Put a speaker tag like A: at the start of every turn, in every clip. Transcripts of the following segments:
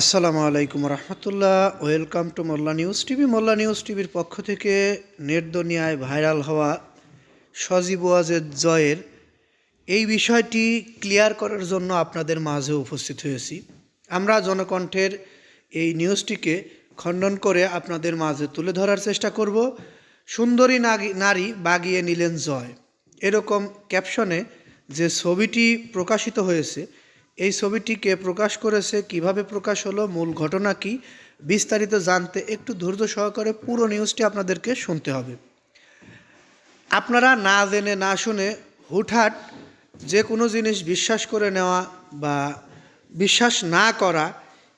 A: আসসালামু আলাইকুম রহমতুল্লাহ। Welcome to Molla news TV. Molla news টিভির পক্ষ থেকে নেট দুনিয়ায় ভাইরাল হওয়া সজীব ওয়াজের জয়ের এই বিষয়টি ক্লিয়ার করার জন্য আপনাদের মাঝে উপস্থিত হয়েছি। আমরা জনকণ্ঠের এই নিউজটিকে খণ্ডন করে আপনাদের মাঝে তুলে ধরার চেষ্টা করব। সুন্দরী নারী বাগিয়ে নিলেন জয়। এরকম ক্যাপশনে যে ছবিটি প্রকাশিত হয়েছে এই ছবিটিকে প্রকাশ করেছে, কীভাবে প্রকাশ হলো, মূল ঘটনা কি, বিস্তারিত জানতে একটু ধৈর্য সহকারে পুরো নিউজটি আপনাদেরকে শুনতে হবে। আপনারা না জেনে, না শুনে হুটহাট যে কোনো জিনিস বিশ্বাস করে নেওয়া বা বিশ্বাস না করা,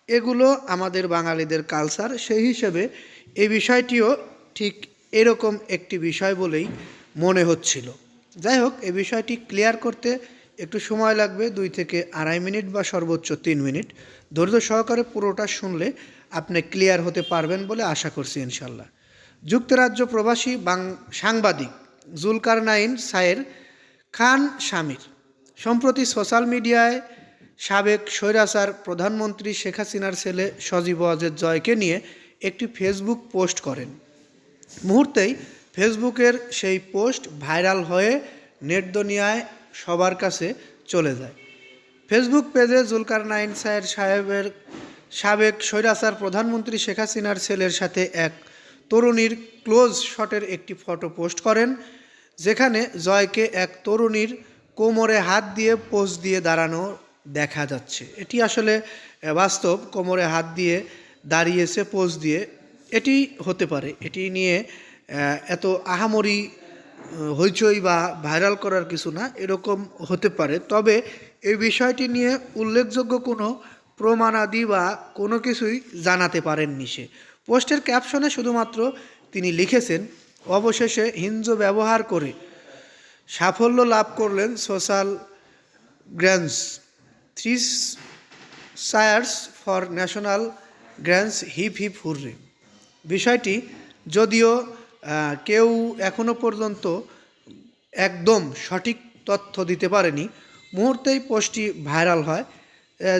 A: এগুলো আমাদের বাঙালিদের কালচার সেই হিসেবে এই বিষয়টিও ঠিক এরকম একটি বিষয় বলেই মনে হচ্ছিল। যাই হোক এই বিষয়টি ক্লিয়ার করতে একটু সময় লাগবে, দুই থেকে আড়াই মিনিট বা সর্বোচ্চ তিন মিনিট। ধৈর্য সহকারে পুরোটা শুনলে আপনি ক্লিয়ার হতে পারবেন বলে আশা করছি ইনশাল্লাহ যুক্তরাজ্য প্রবাসী বাং সাংবাদিক জুলকার নাইন সায়ের খান শামির সম্প্রতি সোশ্যাল মিডিয়ায় সাবেক স্বৈরাচার প্রধানমন্ত্রী শেখ হাসিনার ছেলে সজীব ওয়াজেদ জয়কে নিয়ে একটি ফেসবুক পোস্ট করেন। মুহূর্তেই ফেসবুকের সেই পোস্ট ভাইরাল হয়ে নেট দুনিয়ায় সবার কাছে চলে যায়। ফেসবুক পেজে জুলকার নাইন সাহের সাহেবের সাবেক স্বৈরাচার প্রধানমন্ত্রী শেখ হাসিনার ছেলের সাথে এক তরুণীর ক্লোজ শটের একটি ফটো পোস্ট করেন যেখানে জয়কে এক তরুণীর কোমরে হাত দিয়ে পোজ দিয়ে দাঁড়ানো দেখা যাচ্ছে। এটি আসলে বাস্তব কোমরে হাত দিয়ে দাঁড়িয়েছে পোজ দিয়ে। এটি হতে পারে। এটি নিয়ে এত আহামরি আহ, হইচই বা ভাইরাল করার কিছু না, এরকম হতে পারে। তবে এই বিষয়টি নিয়ে উল্লেখযোগ্য কোনো প্রমাণাদি বা কোনো কিছুই জানাতে পারেননি সে। পোস্টের ক্যাপশনে শুধুমাত্র তিনি লিখেছেন, অবশেষে হিঞ্জ ব্যবহার করে সাফল্য লাভ করলেন social grants three cheers for national grants hip hip hooray. বিষয়টি যদিও কেউ এখনও পর্যন্ত একদম সঠিক তথ্য দিতে পারেনি। মুহূর্তেই পোস্টটি ভাইরাল হয়।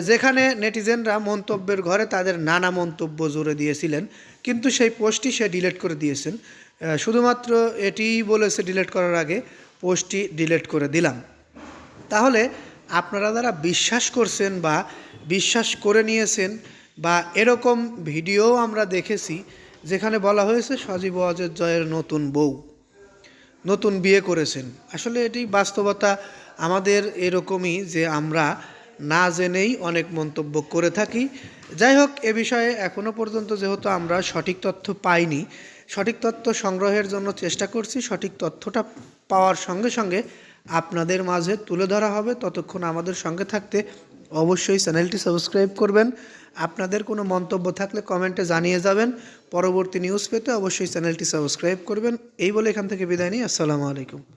A: যেখানে নেটিজেনরা মন্তব্যের ঘরে তাদের নানা মন্তব্য জুড়ে দিয়েছিলেন, কিন্তু সেই পোস্টটি সে ডিলেট করে দিয়েছেন। শুধুমাত্র এটিই বলেছে ডিলেট করার আগে পোস্টটি ডিলিট করে দিলাম। তাহলে আপনারা যারা বিশ্বাস করছেন বা বিশ্বাস করে নিয়েছেন বা এরকম ভিডিও আমরা দেখেছি যেখানে বলা হয়েছে সজীব ওয়াজের জয়ের নতুন বউ, নতুন বিয়ে করেছেন। আসলে এটি বাস্তবতা আমাদের এরকমই যে আমরা না জেনেই অনেক মন্তব্য করে থাকি। যাই হোক, এ বিষয়ে এখনও পর্যন্ত যেহেতু আমরা সঠিক তথ্য পাইনি, সঠিক তথ্য সংগ্রহের জন্য চেষ্টা করছি, সঠিক তথ্যটা পাওয়ার সঙ্গে সঙ্গে আপনাদের মাঝে তুলে ধরা হবে। ততক্ষণ আমাদের সঙ্গে থাকতে অবশ্যই চ্যানেলটি সাবস্ক্রাইব করবেন। আপনাদের কোনো মন্তব্য থাকলে কমেন্টে জানিয়ে যাবেন। পরবর্তী নিউজ পেতে অবশ্যই চ্যানেলটি সাবস্ক্রাইব করবেন। এই বলে এখান থেকে বিদায় নিই। আসসালামু আলাইকুম।